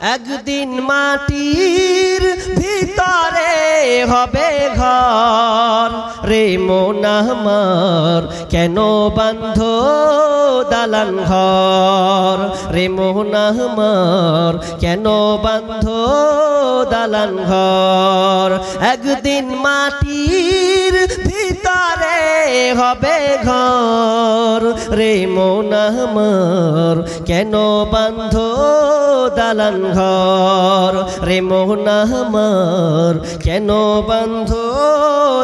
একদিন মাটির ভিতরে হবে ঘর। রে মন কেন বান্ধ দালান ঘর? রে মোহন কেন বান্ধ দালান ঘর? একদিন মাটির ভিতরে হবে ঘর রে মন আমার। কেন বান্ধ দালান ঘর রে মোহন আমার? কেন বান্ধ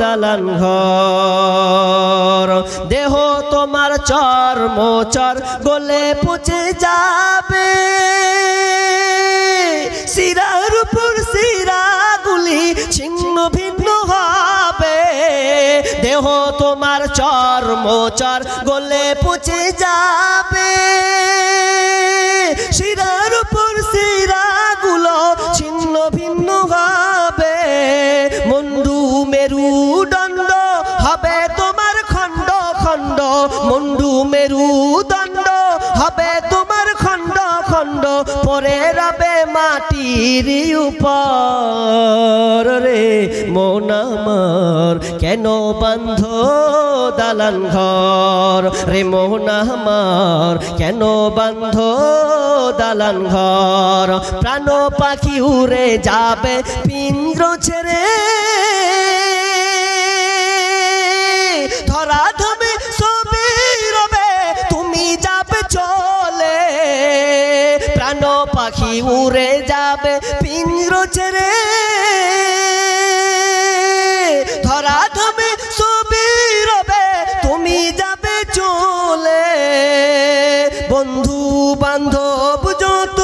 দালান ঘর? দেহ তোমার চর মোচর গলে পচে যাবে। মোচর গলে পচে যাবে মাটির উপর রে, মন আমার কেন বান্ধ দালান ঘর? রে মোহন আমার কেন বান্ধ দালান ঘর? প্রাণ পাখি উড়ে যাবে, পিন্দ্র ছেড়ে পাখি উড়ে যাবে পিঞ্র ছেড়ে। ধরা ধমে সবই রবে, তুমি যাবে চলে। বন্ধু বান্ধব যত,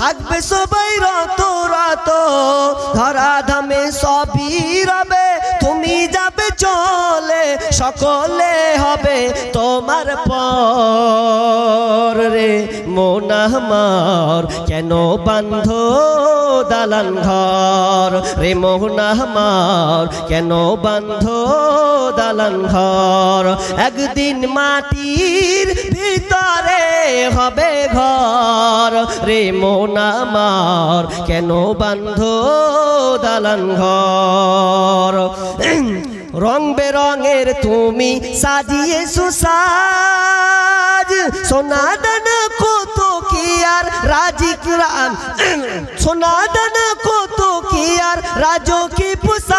থাকবে সবাই রত রত। ধরা ধামে সবই রবে, তুমি যাবে চলে। সকলে হবে তোমার পর রে, মন আমার কেন বান্ধ দালান ঘর? রে মোহন আমার কেন বান্ধ দালান ঘর? একদিন মাটির ভিতরে হবে ঘর। রে, মন আমার কেন বান্ধ দালান ঘর? রং বেরঙের তুমি সাজিয়ে সুসাজ। সোনা দানা কত কি আর রাজিক রাম সোনা দানা কত কি আর রাজো কি পোশাক?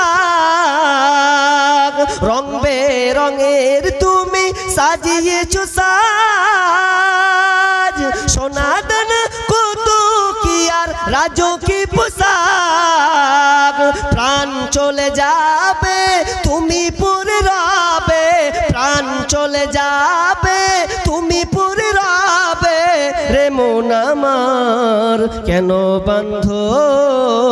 রং বেরঙের তুমি সাজিয়ে সাজ সোনা দানা কত কি আর রাজো কি পোশাক? চলে যাবে, তুমি পুরে রাবে, প্রাণ চলে যাবে, তুমি পুরে রাবে। রে মন আমার কেন বন্ধ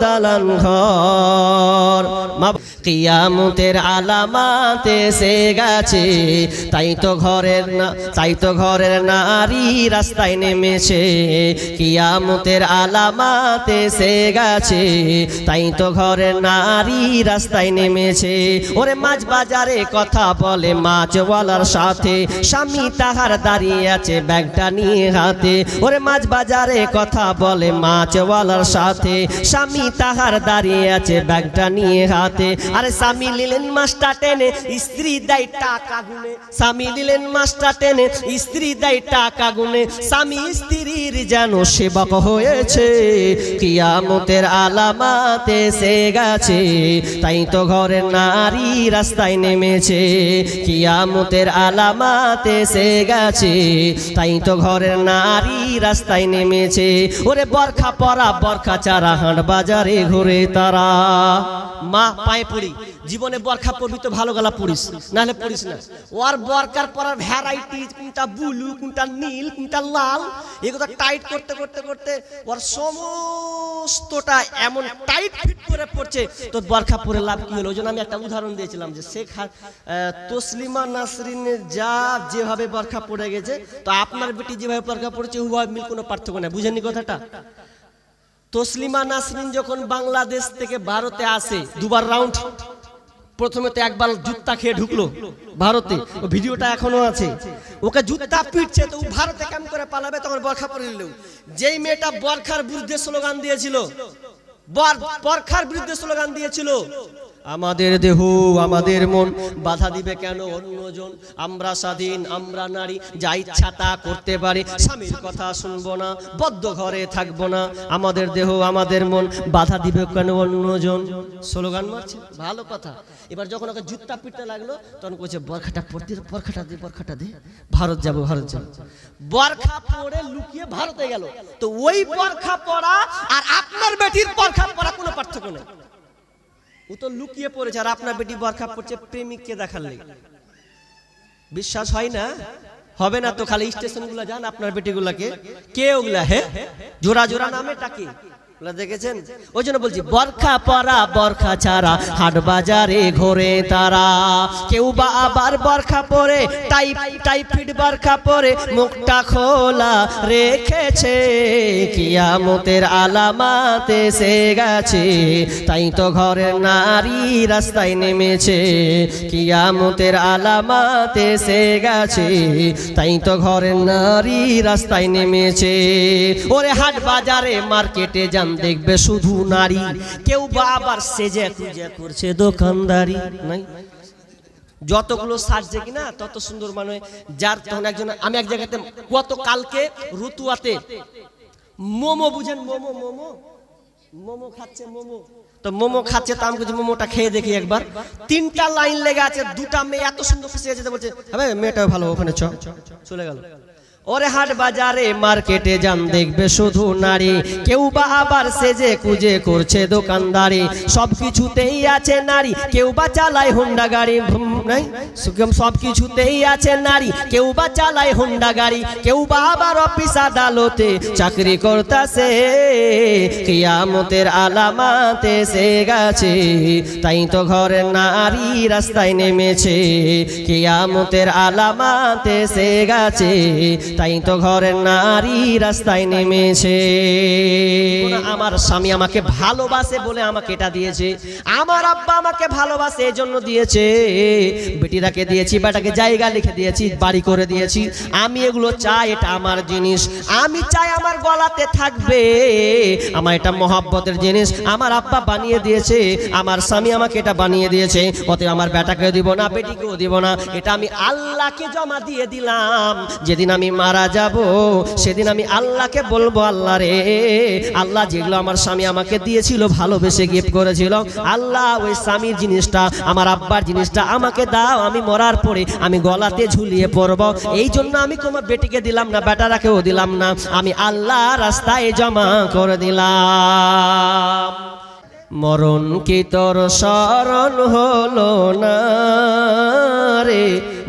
দালান ঘর। কিয়ামতের আলামাতে সে গেছে। তাই তো ঘরের না তাই তো ঘরের নারী রাস্তায় নেমেছে। কিয়ামতের আলামাতে সে গেছে। তাই তো ঘরের নারী রাস্তায় নেমেছে। ওরে মাছ বাজারে কথা বলে মাছওয়ালার সাথে। স্বামী তাহার দাঁড়িয়ে আছে ব্যাগটা নিয়ে হাতে। ওরে মাছ বাজারে কথা বলে মাছওয়ালার সাথে। স্বামী তাহার দাঁড়িয়ে আছে ব্যাগটা নিয়ে হাতে। আরে স্বামী নিলেন মাছটা টেনে, স্ত্রী দেয় টাকা গুনে। স্বামী নিলেন মাছটা টেনে, স্ত্রী দেয় টাকা গুনে। স্বামী স্ত্রীর যেন সেবক হয়েছে, কিয়ামতের আলামাতে সে গেছে। তাই তো ঘরের নারী রাস্তায় নেমেছে, কিয়ামতের আলামাতে সে গেছে। তাই তো ঘরের নারী রাস্তায় নেমেছে। ওরে বরখা পরা, বরখা চারা হাট বাজারে ঘুরে তারা। মা, পায়ে পড়ি। জীবনে বরখা পড়বি তো ভালো গলা পড়িস নাহলে পড়িস না। ওর বরকার পরার ভ্যারাইটি কোনটা ব্লু কোনটা নীল, কোনটা লাল, এগুলো টাইট করতে করতে করতে ওর সমস্তটা এমন টাইট ফিট করে পড়ছে। তো বরখা পরে লাভ কি হলো? ওই জন্য আমি একটা উদাহরণ দিয়েছিলাম যে শেখ তসলিমা নাসরিনের যা যেভাবে বরখা পড়ে গেছে, তো আপনার বেটি যেভাবে বরখা পড়েছে হুয়া মিল কোনো পার্থক্য নেই। বুঝেননি কথাটা? তসলিমা নাসরিন যখন বাংলাদেশ থেকে ভারতে আসে, দুবার রাউন্ড প্রথমে তো একবার জুত্তা খেয়ে ঢুকলো ভারতে। ও ভিডিওটা এখনও আছে। ওকে জুত্তা পিটছে তো ভারতে কেমন করে পালাবে? তখন বরখা পরে নিল। যেই মেয়েটা বরখার বিরুদ্ধে স্লোগান দিয়েছিল বরখার বিরুদ্ধে স্লোগান দিয়েছিল আমাদের দেহ, আমাদের মন। বাধা দিবে কেন অন্যজন? আমরা স্বাধীন, আমরা নারী, যা ইচ্ছা তা করতে পারি। স্বামীর কথা শুনব না, বদ্ধ ঘরে থাকব না। আমাদের দেহ, আমাদের মন, বাধা দিবে কেন অন্যজন? স্লোগান মারছে? ভালো কথা। এবার যখন ওকে জুত্তা পিটতে লাগল, তখন বলছে বরখাটা পড়তে বরখাটা দে বরখাটা দে। ভারত যাব ভারত যাব। বরখা পরে লুকিয়ে ভারতে গেল। তো ওই বরখা পরা আর আপনার বেটির বরখা পরা কোনো পার্থক্য নেই। ও তো লুকিয়ে পড়েছে আর আপনার বেটি বরখা পড়ছে প্রেমিককে দেখার লেগে। বিশ্বাস হয় না? হবে না তো খালি স্টেশনগুলা যান আপনার বেটিগুলাকে। কে ওগুলা, হে? জোড়া জোড়া নামে, টাকি? দেখেছেন? ওই জন্য বলছি, বরখা পরা, বরখা ছাড়া হাট বাজারে ঘোরে তারা। কেউ বা আবার বরখা পরে টাইপ টাইফিড বরখা পরে মুখটা খোলা রেখেছে। কিয়ামতের আলামাত এসে গেছে, তাই তো ঘরের নারী রাস্তায় নেমেছে। কিয়ামতের আলামাতে সে গেছে, তাই তো ঘরের নারী রাস্তায় নেমেছে। ওরে হাট বাজারে, মার্কেটে যান দেখবে শুধু নারী। কেউ বা আবার সেজে খুঁজে করছে দোকানদারি, নাই? যতগুলো সাজছে কিনা, তত সুন্দর মানে যার তখন একজন, আমি এক জায়গাতে গত কালকে রুতুয়াতে, মোমো বুঝেন, মোমো মোমো মোমো খাচ্ছে, মোমো। তো মোমো খাচ্ছে, তো আমি মোমোটা খেয়ে দেখি একবার। তিনটা লাইন লেগে আছে, দুটা মেয়ে এত সুন্দর খুশি আছে বলছে হবে মেয়েটা ভালো, ওখানে চলে গেল। ওরে হাট বাজারে, মার্কেটে যান, দেখবে শুধু নারী। কেউ বা আবার সেজে কুজে করছে দোকানদারি। সব কিছুতেই আছে নারী, কেউ বা চালায় হুন্ডা গাড়ি। নাই? সব কিছুতেই আছে নারী, কেউ বা চালায় হুন্ডা গাড়ি। কেউ বা আবার অফিস আদালতে চাকরি করতাছে। কিয়ামতের আলামাতে সে গেছে। তাই তো ঘরের নারী রাস্তায় নেমেছে। কিয়ামতের আলামাতে সে গেছে। তাই তো ঘরের নারী রাস্তায় নেমেছে। আমার স্বামী আমাকে ভালোবাসে বলে আমাকে এটা দিয়েছে। আমার আব্বা আমাকে ভালোবাসে, এজন্য দিয়েছে। বেটিটাকে দিয়েছি, বেটাকে জায়গা লিখে দিয়েছি, বাড়ি করে দিয়েছি। আমি এগুলো চাই, এটা আমার জিনিস। আমি চাই আমার গলাতে থাকবে। আমার এটা মহাব্বতের জিনিস। আমার আব্বা বানিয়ে দিয়েছে। আমার স্বামী আমাকে এটা বানিয়ে দিয়েছে। অতএব আমার বেটাকে দিব না, বেটিকেও দিব না। এটা আমি আল্লাহকে জমা দিয়ে দিলাম। যেদিন আমি মারা যাব। সেদিন আমি আল্লাহকে বলব, আল্লাহ রে, আল্লাহ যেগুলো আমার স্বামী আমাকে দিয়েছিল, ভালোবেসে গিফট করেছিল, আল্লাহ ওই স্বামীর জিনিসটা, আমার আব্বার জিনিসটা আমাকে দাও, আমি মরার পরে আমি গলাতে ঝুলিয়ে পড়ব এই জন্য আমি তোমার বেটিকে দিলাম না, বেটারাকেও দিলাম না, আমি আল্লাহ রাস্তায় জমা করে দিলাম। মরণ কি তোর স্মরণ হলো না রে?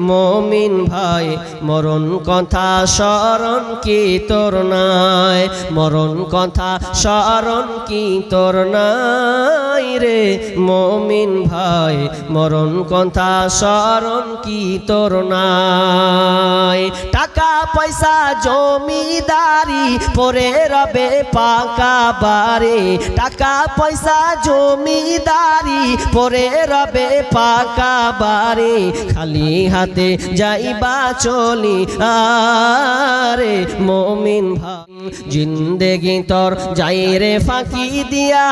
মমিন ভাই, মরণ কথা স্মরণ কি তোর নাই? মরণ কথা স্মরণ কি তোর নাই রে মমিন ভাই? মরণ কথা স্মরণ কি তোর নাই? টাকা, পয়সা, জমিদারি পরে রবে পাকা বাড়ি। টাকা, পয়সা, জমিদারি পরে রবে পাকা বাড়ি। খালি হাতে যাইবা চলি। আরে মমিন ভাই জিন্দেগি তোর যাই রে ফাঁকি দিয়া।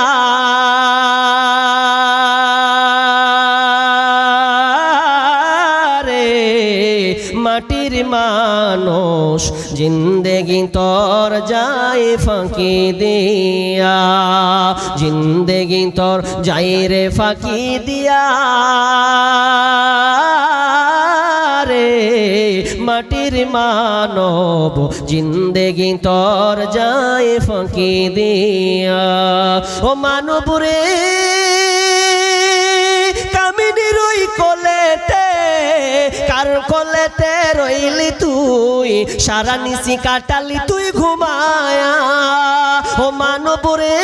মাটির মানুষ, জিন্দেগি তোর যায় ফাঁকি দিয়া। জিন্দেগি তোর যাই রে ফাঁকি দিয়া। রে মাটির মানব জিন্দেগি তোর যায় ফাঁকি দিয়া। ও মানব রে, কামিনীর কার কোলেতে রইলি তুই? সারা নিশি কাটালি তুই ঘুমায়া। ও মানব রে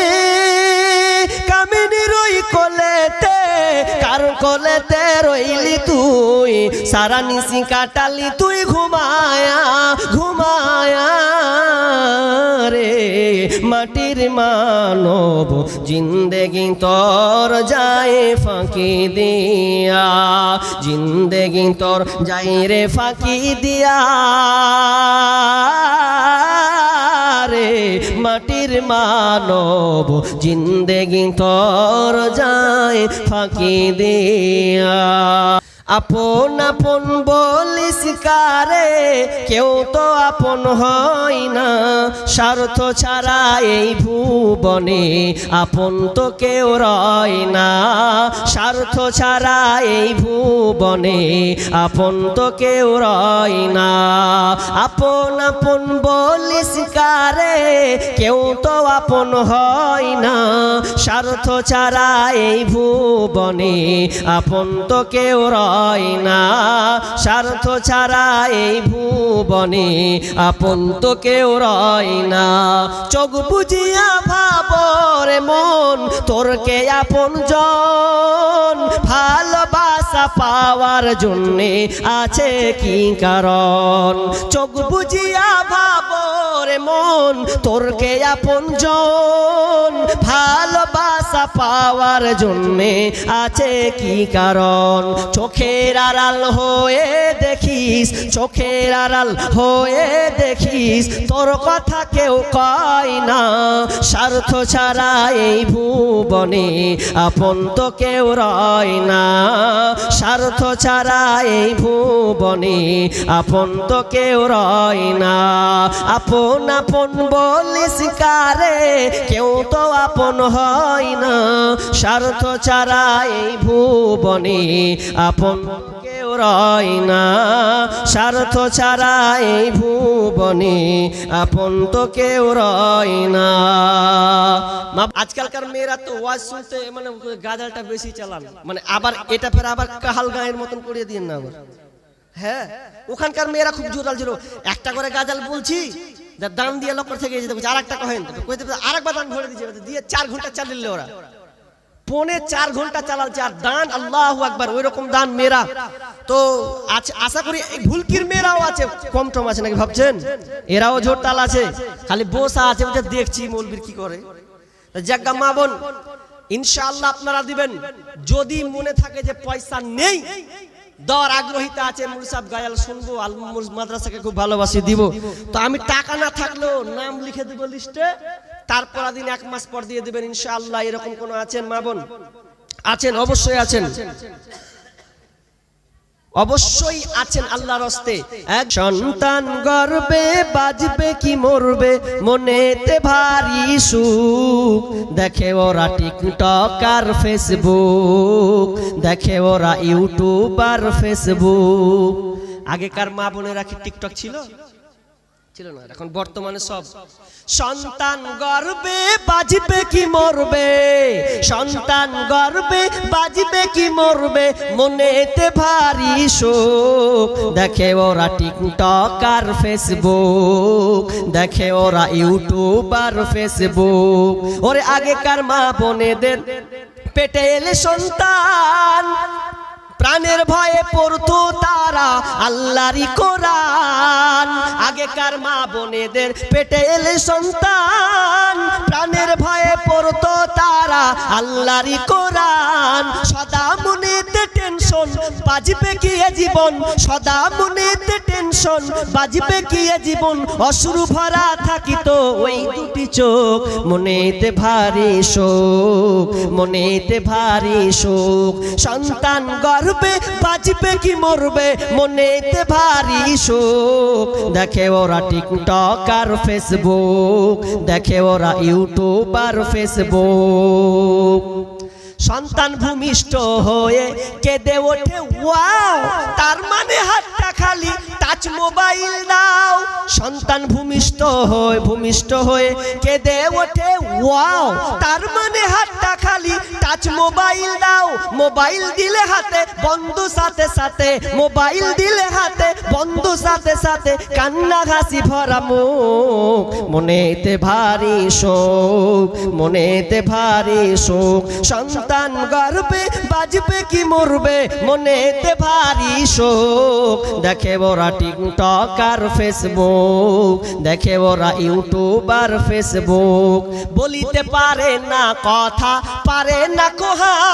রইলি তুই। সারা নিশি কাটালি তুই ঘুমায়া ঘুমায়া রে। মাটির মানব জিন্দেগি তোর যায় ফাঁকি দিয়া। জিন্দেগি তোর যাই রে ফাঁকি দিয়া। রে মাটির মানব, জিন্দেগি তর যায় ফাঁকি দিয়া। আপন আপন বলিস কারে, কেউ তো আপন হয় না, স্বার্থ ছাড়া এই ভুবনে আপন তো কেউ রয় না। স্বার্থ ছাড়া এই ভুবনে আপন তো কেউ রয় না। আপন আপন বলিস কারে, কেউ তো আপন হয় না। স্বার্থ ছাড়া এই ভুবনে আপন তো কেউ রয় না। স্বার্থ ছাড়া এই ভুবনে আপন তো কেউ রয় না। চোখ বুঝিয়া ভাবরে মন তোর কে আপন জন পাওয়ার জন্যে আছে কি কারণ? চোখ বুঝিয়া ভাবরে মন তোর কে আপন জন। ভালোবাসা পাওয়ার জন্যে আছে কি কারণ? চোখের আড়াল হয়ে দেখিস, চোখের আড়াল হয়ে দেখিস, তোর কথা কেউ কয় না। স্বার্থ ছাড়া এই ভুবনে আপন তো কেউ রয় না। স্বার্থ ছাড়া এই ভুবনে আপন তো কেউ রয় না। আপন আপন বলিস কারে কেউ তো আপন হয় না। স্বার্থ ছাড়া এই ভুবনে আপন রয় না। স্বার্থ ছাড়া এই ভুবনে আপন তো কেউ রয় না। আজকালকার মেয়েরা তো ওয়াজ শুনতে মানে গাজালটা বেশি চালান। মানে আবার এটা ফের আবার কাহাল গায়ের মতন করিয়ে দিন না আবার। হ্যাঁ ওখানকার মেয়েরা খুব জোরাল ছিল একটা করে গাজাল বলছি দান দিয়ে লক্কর থেকে যেতে আর একটা কহেন। আর একবার দান ভরে দিয়েছে দিয়ে চার ঘণ্টা চালিয়ে ওরা। পৌনে চার ঘণ্টা চালাচ্ছে, আর দান আল্লাহ একবার ওই রকম দান মেয়েরা। তো আচ্ছা আশা করি ভুলকির মেয়েরাও আছে, কম টম আছে নাকি ভাবছেন? এরাও জোর তাল আছে, খালি বসা আছে দেখছি মলবির কি করে। জাগা মা বোন, ইনশাআল্লাহ আপনারা দিবেন। যদি মনে থাকে যে পয়সা নেই দর আগ্রহিতা আছে মুরসাব গায়াল শুনব আল মাদ্রাসাকে খুব ভালোবাসি, দিব। তো আমি টাকা না থাকলেও নাম লিখে দিব লিস্টে। তারপর দিন এক মাস পর দিয়ে দিবেন, ইনশাআল্লাহ, এরকম কোন আছেন মা বোন? আছেন, অবশ্যই আছেন। অবশ্যই আছেন আল্লাহর হস্তে। এক সন্তান গর্বে বাজবে কি মরবে? মনেতে ভারী সুখ। দেখে ওরা টিকটক আর ফেসবুক। দেখে ওরা ইউটিউব আর ফেসবুক। আগেকার মা বোনেরা কি টিকটক ছিল? ছিল না। এখন বর্তমানে সব। সন্তান গর্বে বাজবে কি মরবে? সন্তান গর্বে বাজবে কি মরবে? মনেতে ভারী শোক। দেখে ওরা টিকটক আর ফেসবুক। দেখে ওরা ইউটিউব আর ফেসবুক। ওরে আগেকার মা বোনেদের পেটে এলে সন্তান। প্রাণের ভয়ে পড়তো তারা, আল্লাহরই কোরআন। আগেকার মা বোনেদের পেটে এলে সন্তান, প্রাণের ভয়ে পড়তো তারা, আল্লাহরই কোরআন। সদা মনেতে টেনশন, বাজবে কি জীবন? সদা মনেতে টেনশন, বাজবে কি জীবন? অশ্রু ভরা থাকিত ওই দুটি চোখ, মনেতে ভারী শোক, মনেতে ভারী শোক। সন্তান গর্বে বাজবে কি মরবে? মনেতে ভারী শোক। দেখে ওরা টিকটক আর ফেসবুক। দেখে ওরা ইউটিউব আর ফেসবুক। সন্তান ভূমিষ্ঠ হয়ে কেঁদে ওঠে, ওয়াও, তার মানে হাতটা খালি টাচ মোবাইল দাও। সন্তান ভূমিষ্ঠ হয়ে ভূমিষ্ঠ হয়ে কেঁদে ওঠে। ওয়াও তার মানে হাতটা খালি। টাচ মোবাইল দাও। মোবাইল দিলে হাতে, বন্ধু সাথে সাথে। মোবাইল দিলে হাতে, বন্ধু সাথে সাথে। কান্না হাসি ভরা মুখ। মনেতে ভারী শোক, মনেতে ভারী শোক। সন্তান গর্বে বাজবে কি মরবে? মনেতে ভারী শোক। দেখে ওরা টিকটক আর ফেসবুক দেখে ওরা ইউটিউব আর ফেসবুক বলিতে পারে না কথা, পারে না কোহাতে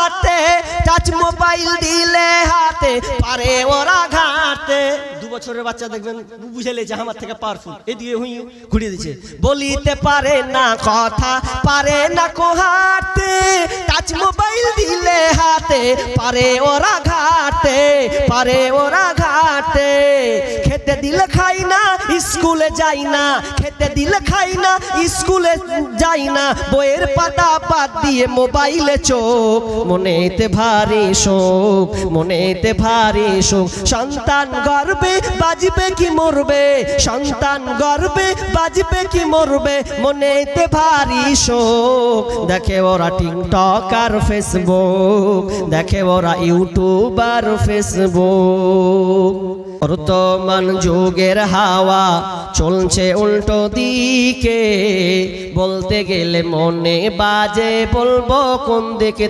টাচ মোবাইল দিলে হাতে পারে ওরা ঘাটে। দু বছরের বাচ্চা দেখবেন বুঝে লেছে আমার থেকে পাওয়ারফুল এদিকে হুই ঘুরিয়ে দিচ্ছে বলিতে পারে না কথা পারে না কোহাতে। টাচ মোবাইল দিলে হাতে পারে ওরা ঘাটে পারে ওরা ঘাটে। খেতে দিলে খাই না স্কুলে যাই না। খেতে দিলে খাই না স্কুলে যাই না। বইয়ের পাতা বাদ দিয়ে মোবাইলে চোখ। মনেতে ভারী শোক মনেতে ভারী শোক সন্তান গর্বে বাজবে কি মরবে? সন্তান গর্বে বাজবে কি মরবে? মনেতে ভারী শোক দেখে ওরা টিকটক আর ফেসবুক। দেখে ওরা ইউটিউব আর ফেসবুক। বর্তমান যুগের হাওয়া চলছে উল্টো দিকে। বলতে গেলে মনে বাজে বলব কোন দিকে